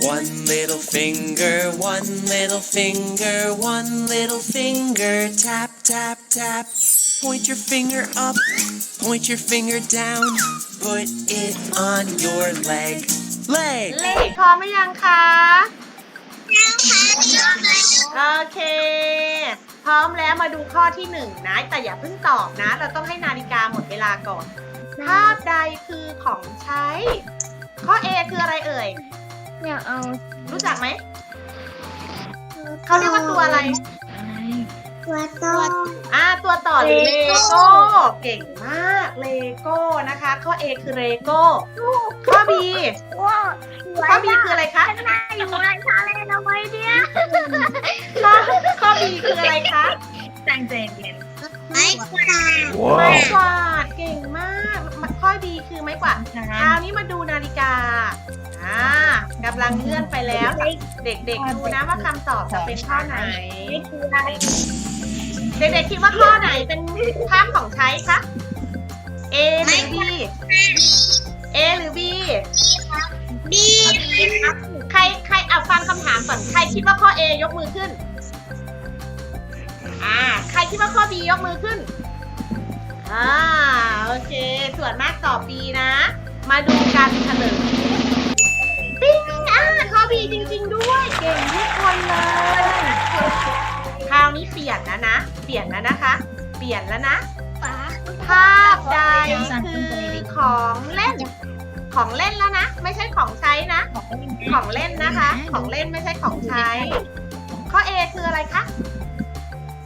little finger, one little finger, one little finger, tap, tap, tap. Point your finger up, point your finger down, put it on your leg. Leg! เลขพร้อมหรือยังคะโอเค พร้อมแล้วมาดูข้อที่หนึ่งนะ แต่อย่าเพิ่งตอบนะ เราต้องให้นาฬิกาหมดเวลาก่อน ภาพใดคือของใช้ ข้อ A คืออะไรเอ่ย อยากเอารู้จักไหม เขาเรียกว่าตัวอะไร ตัวโตอ่าตัวต่อหรือเลโก้ เก่งมากเลโก้นะคะ ข้อ A คือเลโก้ ข้อ B ว้าวข้อ B คืออะไรคะข้างหน้าอยู่ในทะเลทำไมเนี่ย ข้อดีคือไม้กวาดคราวนี้มาดูนาฬิกา อ่ากำลังเลื่อนไปแล้ว เด็กๆดูนะว่าคำตอบจะเป็นข้อไหนคืออะไรเด็กๆคิดว่าข้อไหนเป็นภาพของใช้คะ A หรือ B A หรือ B บีครับใครใครเอาฟังคำถามก่อน ใครคิดว่าข้อ A ยกมือขึ้น อ่า ใครคิดว่าข้อ B ยกมือขึ้น อ่า โอเคส่วนมาก ตอบ B นะ มาดูการเฉลยปิ๊งอ่าข้อ B จริง ๆ ด้วย เก่งทุกคนเลย คราวนี้เปลี่ยนแล้วนะ เปลี่ยนแล้วนะคะ เปลี่ยนแล้วนะป๋าภาพใดคือของเล่น ของเล่นแล้วนะ ไม่ใช่ของใช้นะ ของเล่นนะคะ ของเล่นไม่ใช่ของใช้ ข้อ A คืออะไรคะ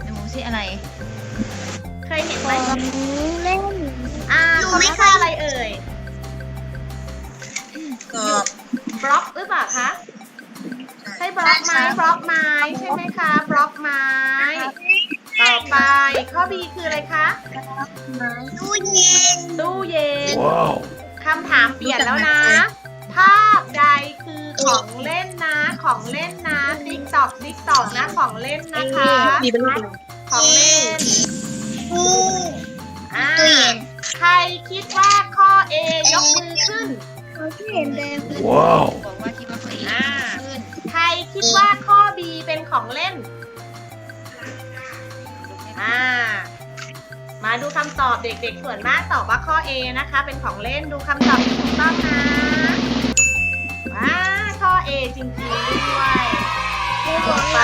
ดูสิอะไร เคยเห็นไหม เล่น อ่าหนูเขาไม่เรียกเคว่ายอะไรเอ่ยกรอบบล็อกหรือเปล่าคะใช่บล็อกไม้บล็อกไม้ใช่ไหมคะบล็อกไม้ ต่อไปข้อ B คืออะไรคะตู้เย็นตู้เย็น Wow! คำถามเปลี่ยนแล้วนะ ภาพใดคือของเล่นนะ ของเล่นนะติ๊กตอกติ๊กตอกนะของเล่นนะคะมีเป็นรูปของเล่นตู้อ่าตู้เย็น ใครคิดว่าข้อ A ยกมือขึ้น เขาเห็นเลย Wow! บอกว่าคิดว่าเขาเองอ่าขึ้นใครคิดว่าข้อ B เป็นของเล่น อ่า มาดูคำตอบเด็กๆส่วนมากตอบว่าข้อ A นะคะ เป็นของเล่นดูคำตอบที่ถูกต้องนะอ่าข้อ A จริงๆด้วยต่อไป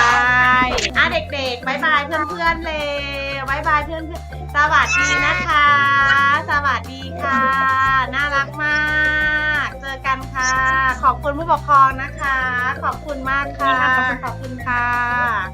เพื่อนๆเลยบายบายเพื่อนๆสวัสดีนะคะ สวัสดีค่ะ น่ารักมาก เจอกันค่ะ ขอบคุณผู้ปกครองนะคะ ขอบคุณมากค่ะ ขอบคุณค่ะ